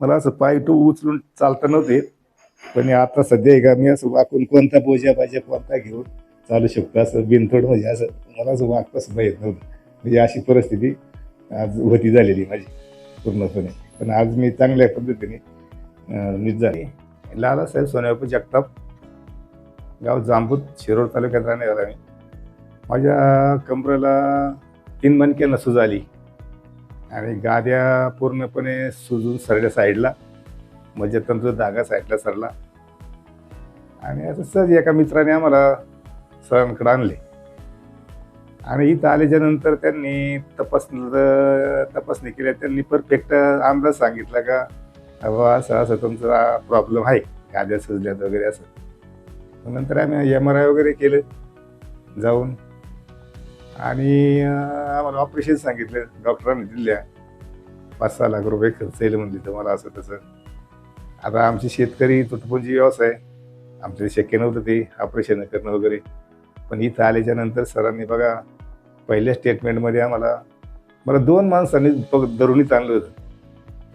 मला असं pi two उचलून चालता नव्हते पण आता सध्या आहे का मी असं वाकून कोणता बोजा पाहिजे कोणता घेऊन चालू शकतो असं बिनथोड म्हणजे असं मला असं वाकताच माहीत नव्हतं. म्हणजे अशी परिस्थिती आज होती झालेली माझी पूर्णपणे. पण आज मी चांगल्या पद्धतीने अं, नीट झाली. लालासाहेब सोन्यापूर जगताप गाव जांबूत शिरोड तालुक्यात राहणार आहे मी माझ्या कमरेला तीन मणक्यानं सूज आली आणि गाद्या पूर्णपणे सुजून सरल्या साईडला म्हणजे तंत्र धागा साईडला सरला. आणि असं सहज एका मित्राने आम्हाला सरांकडे आणले. आणि इथं आल्याच्यानंतर त्यांनी तपासणी तपासणी केल्या त्यांनी परफेक्ट अंदाज सांगितला का बाबा असं असं तुमचा प्रॉब्लेम आहे गाद्या सुजल्यात वगैरे असं. नंतर आम्ही एम आर आय वगैरे केलं जाऊन. आणि आम्हाला ऑपरेशन सांगितलं डॉक्टरांनी दिल्या. पाच सहा लाख रुपये खर्च येईल म्हणली मला असं तसं. आता आमचे शेतकरी तुटपुंजी व्यवसाय आमच्या शक्य नव्हतं ते ऑपरेशन करणं वगैरे. पण इथं आल्याच्यानंतर सरांनी बघा पहिल्या स्टेटमेंटमध्ये आम्हाला मला दोन माणसांनी बघ धरूनच आणलं होतं.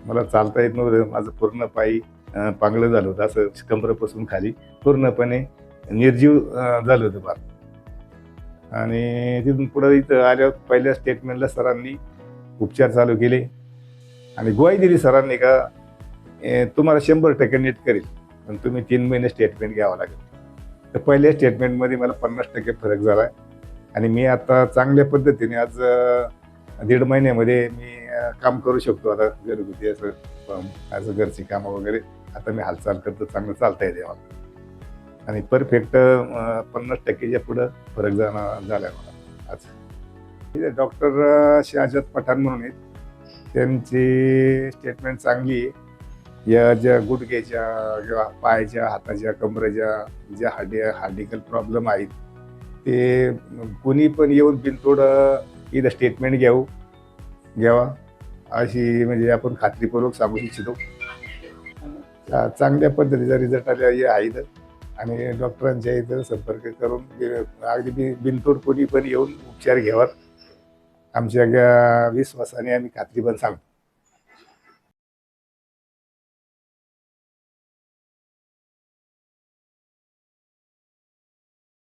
मला चालता येत नव्हतं. माझं पूर्ण पायी अं, पांगलं झालं होतं. असं कंबरपासून खाली पूर्णपणे निर्जीव झालं होतं फार. आणि तिथून पुढं इथं आल्यावर पहिल्या स्टेटमेंटला सरांनी उपचार चालू केले. आणि ग्वाही दिली सरांनी का ए, तुम्हाला शंभर टक्के नीट करेल. पण तुम्ही तीन महिने स्टेटमेंट घ्यावं लागेल. तर पहिल्या स्टेटमेंटमध्ये मला पन्नास टक्के फरक झाला आहे. आणि मी आता चांगल्या पद्धतीने आज दीड महिन्यामध्ये मी काम करू शकतो. आता घरगुती असं अं, असं घरची कामं वगैरे आता मी हालचाल करतो चांगलं चालता येते मला आणि परफेक्ट पन्नास टक्केच्या पुढं फरक जाणार झाला आहे मला आज. डॉक्टर शहाजत पठाण म्हणून आहेत. त्यांची स्टेटमेंट चांगली या ज्या गुडघ्याच्या किंवा पायाच्या हाताच्या कमरेच्या ज्या हार्डी हार्डिकल प्रॉब्लेम आहेत ते कोणी पण येऊन बिनतोड इथं स्टेटमेंट घेऊ घ्यावा. अशी म्हणजे आपण खात्रीपूर्वक सांगू इच्छितो. चांगल्या पद्धतीचा रिझल्ट आले हे आहेत आणि डॉक्टरांच्या इथं संपर्क करून अगदी बिनतोड कोणी पण येऊन उपचार घ्यावात. आमच्या वीस विश्वासाने आम्ही खात्री पण सांगतो.